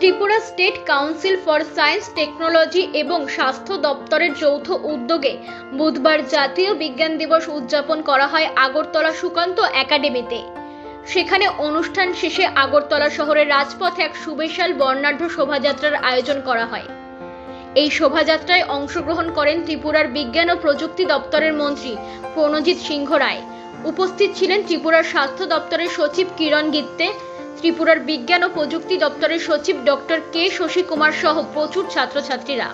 Tripura state council for science, technology এবং স্বাস্থ্য দপ্তরের যৌথ উদ্যোগে বুধবার জাতীয় বিজ্ঞান দিবস উদযাপন করা হয় আগরতলা সুকান্ত একাডেমিতে। সেখানে অনুষ্ঠান শেষে আগরতলা শহরের রাজপথে এক সুবিশাল বর্ণাঢ্য শোভাযাত্রার আয়োজন করা হয়। এই শোভাযাত্রায় অংশগ্রহণ করেন ত্রিপুরার বিজ্ঞান ও প্রযুক্তি দপ্তরের মন্ত্রী প্রণজিৎ সিংহ রায়। উপস্থিত ছিলেন ত্রিপুরার স্বাস্থ্য দপ্তরের সচিব কিরণ গিত্তে ত্রিপুরার বিজ্ঞান ও প্রযুক্তি দপ্তরের সচিব ডক্টর কে শশী কুমার সহ প্রচুর ছাত্রছাত্রীরা।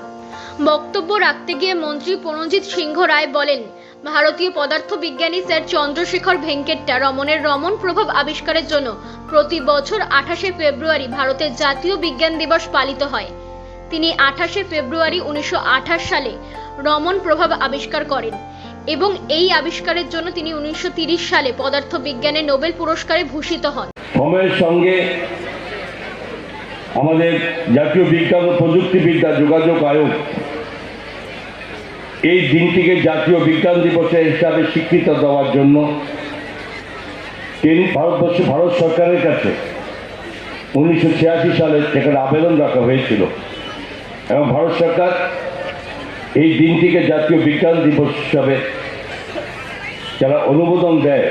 বক্তব্য রাখতে গিয়ে মন্ত্রী প্রণজিৎ সিংহ রায় বলেন, ভারতীয় পদার্থ বিজ্ঞানী স্যার চন্দ্রশেখর ভেঙ্কেট্টা রমনের রমন প্রভাব আবিষ্কারের জন্য প্রতি বছর আঠাশে ফেব্রুয়ারি ভারতের জাতীয় বিজ্ঞান দিবস পালিত হয়। তিনি আঠাশে ফেব্রুয়ারি উনিশশো আঠাশ সালে রমন প্রভাব আবিষ্কার করেন এবং এই আবিষ্কারের জন্য তিনি উনিশশো সালে পদার্থ বিজ্ঞানে নোবেল পুরস্কারে ভূষিত হন। সময়ের সঙ্গে আমাদের জাতীয় বিজ্ঞান ও প্রযুক্তিবিদ্যা যোগাযোগ আয়োগ এই দিনটিকে জাতীয় বিজ্ঞান দিবসের হিসাবে স্বীকৃত দেওয়ার জন্য তিনি ভারতবর্ষ, ভারত সরকারের কাছে উনিশশো ছিয়াশি সালে সেখানে আবেদন রাখা হয়েছিল এবং ভারত সরকার এই দিনটিকে জাতীয় বিজ্ঞান দিবস হিসাবে যারা অনুমোদন দেয়,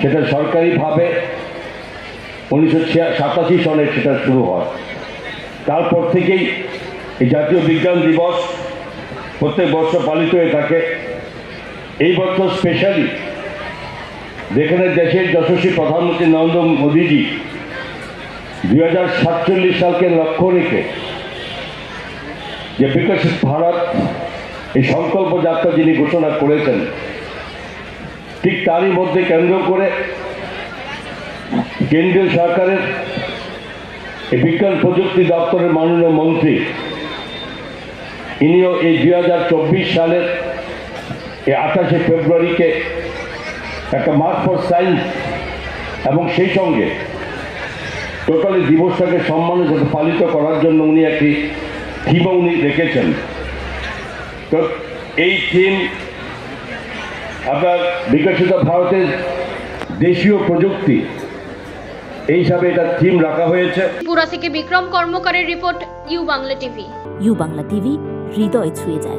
সেটা সরকারিভাবে উনিশশো সাতাশি সনে সেটা শুরু হয়। তারপর থেকেই এই জাতীয় বিজ্ঞান দিবস প্রত্যেক বছর পালিত হয়ে থাকে। এই বছর স্পেশালি যেখানে দেশের যশস্বী প্রধানমন্ত্রী নরেন্দ্র মোদীজি দুই হাজার সাতচল্লিশ সালকে লক্ষ্য রেখে যে বিকশিত ভারত, এই সংকল্প যাত্রা যিনি ঘোষণা করেছেন, ঠিক তারই মধ্যে কেন্দ্র করে কেন্দ্রীয় সরকারের বিজ্ঞান প্রযুক্তি দপ্তরের মাননীয় মন্ত্রী, ইনিও এই দুই হাজার চব্বিশ সালের এই আঠাশে ফেব্রুয়ারিকে একটা মার্ক ফর সায়েন্স এবং সেই সঙ্গে টোটালি দিবসটাকে সম্মানের সাথে পালিত করার জন্য উনি একটি থিমও উনি রেখেছেন। তো এই থিম আপনার বিকশিত ভারতের দেশীয় প্রযুক্তি এই হিসাবে এটা থিম রাখা হয়েছে। ত্রিপুরা থেকে Bikram কর্মকারের report U Bangla TV. U Bangla TV হৃদয় ছুঁয়ে যায়।